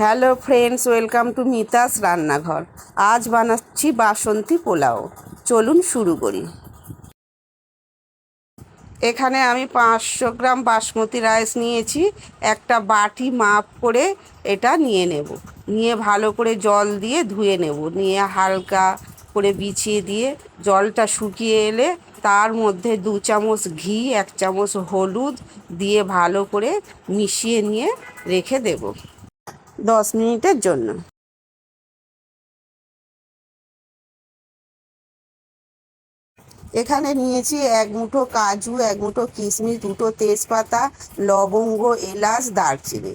Hello friends, welcome to Mita's রান্নাঘর। আজ বানাচ্ছি বাসন্তী পোলাও। চলুন শুরু করি। এখানে আমি পাঁচশো গ্রাম বাসমতি রাইস নিয়েছি। একটা বাটি মাপ করে এটা নিয়ে নেব। নিয়ে ভালো করে জল দিয়ে ধুয়ে নেব। নিয়ে হালকা করে বিছিয়ে দিয়ে জলটা শুকিয়ে এলে তার মধ্যে দু চামচ ঘি, এক চামচ হলুদ দিয়ে ভালো করে মিশিয়ে নিয়ে রেখে দেব। দশ মিনিটের জন্য। এখানে নিয়েছি এক মুঠো কাজু, এক মুঠো কিশমিশ, দুটো তেজপাতা, লবঙ্গ, এলাচ, দারচিনি।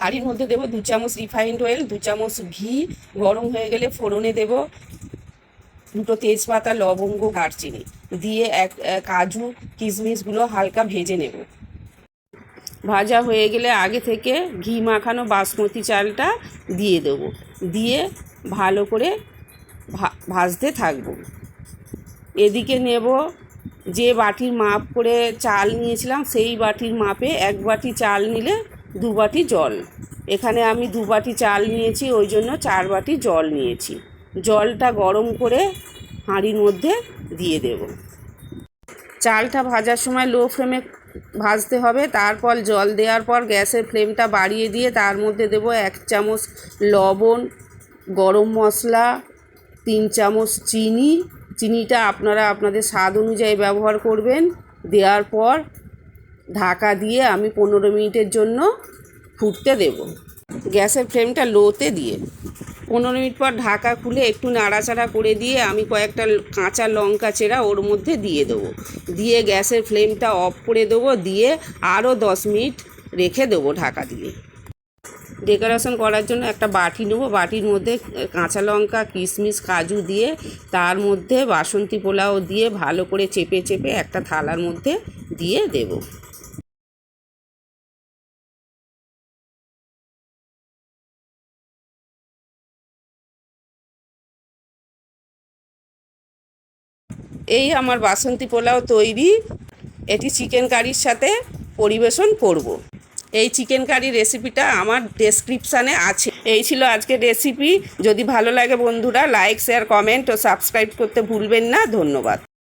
হাঁড়ির মধ্যে দেবো দু চামচ রিফাইন্ড অয়েল, দু চামচ ঘি, গরম হয়ে গেলে ফোড়নে দেবো দুটো তেজপাতা, লবঙ্গ, দারচিনি। দিয়ে এক কাজু, কিশমিশগুলো হালকা ভেজে নেব। ভাজা হয়ে গেলে আগে থেকে ঘি মাখানো বাসমতি চালটা দিয়ে দেবো। দিয়ে ভালো করে ভাজতে থাকব। এদিকে নেব যে বাটির মাপ করে চাল নিয়েছিলাম, সেই বাটির মাপে এক বাটি চাল নিলে দু বাটি জল। এখানে আমি দু বাটি চাল নিয়েছি, ওই জন্য চার বাটি জল নিয়েছি। জলটা গরম করে হাঁড়ির মধ্যে দিয়ে দেব। চালটা ভাজার সময় লো ফ্লেমে ভাজতে হবে। তারপর জল দেওয়ার পর গ্যাসের ফ্লেমটা বাড়িয়ে দিয়ে তার মধ্যে দেব এক চামচ লবণ, গরম মশলা, তিন চামচ চিনি। চিনিটা আপনারা আপনাদের স্বাদ অনুযায়ী ব্যবহার করবেন। দেওয়ার পর ঢাকা দিয়ে আমি পনেরো মিনিটের জন্য ফুটতে দেব। গ্যাসের ফ্লেমটা লোতে দিয়ে। পনেরো মিনিট পর ঢাকা খুলে একটু নাড়াচাড়া করে দিয়ে আমি কয়েকটা কাঁচা লঙ্কা চেরা ওর মধ্যে দিয়ে দেবো। দিয়ে গ্যাসের ফ্লেমটা অফ করে দেবো, দিয়ে আরও দশ মিনিট রেখে দেবো ঢাকা দিয়ে। ডেকোরেশন করার জন্য একটা বাটি নেব। বাটির মধ্যে কাঁচা লঙ্কা, কিশমিশ, কাজু দিয়ে তার মধ্যে বাসন্তী পোলাও দিয়ে ভালো করে চেপে চেপে একটা থালার মধ্যে দিয়ে দেব। এই আমার বাসন্তী পোলাও তৈরি। এটি চিকেন কারির সাথে পরিবেশন করব। এই চিকেন কারি রেসিপিটা আমার ডেসক্রিপশানে আছে। এই ছিল আজকের রেসিপি যদি ভালো লাগে বন্ধুরা লাইক শেয়ার কমেন্ট ও সাবস্ক্রাইব করতে ভুলবেন না। ধন্যবাদ।